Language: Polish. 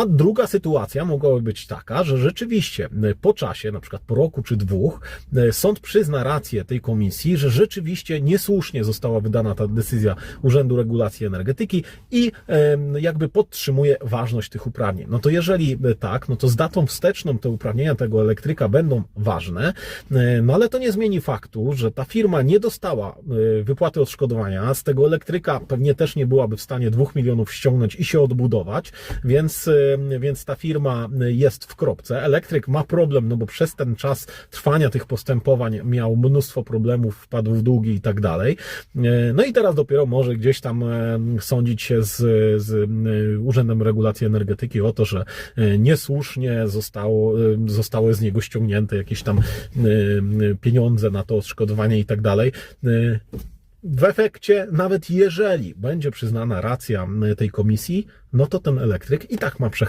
A druga sytuacja mogłaby być taka, że rzeczywiście e, po czasie, na przykład po roku czy dwóch, e, sąd przyzna rację tej komisji, że rzeczywiście niesłusznie została wydana ta decyzja Urzędu Regulacji Energetyki i jakby podtrzymuje ważność tych uprawnień. No to jeżeli e, tak, no to z datą wsteczną te uprawnienia tego elektryka będą ważne, no ale to nie zmieni faktu, że ta firma nie dostała wypłaty odszkodowania, z tego elektryka pewnie też nie byłaby w stanie dwóch milionów ściągnąć i się odbudować, więc, więc ta firma jest w kropce. Elektryk ma problem, no bo przez ten czas trwania tych postępowań miał mnóstwo problemów, wpadł w długi i tak dalej. E, No i teraz dopiero może gdzieś tam e, sądzić się z, z Urzędem Regulacji Energetyki o to, że niesłusznie zostało, zostały z niego ściągnięte jakieś tam pieniądze na to odszkodowanie i tak dalej. W efekcie, nawet jeżeli będzie przyznana racja m, tej komisji, no to ten elektryk i tak ma przech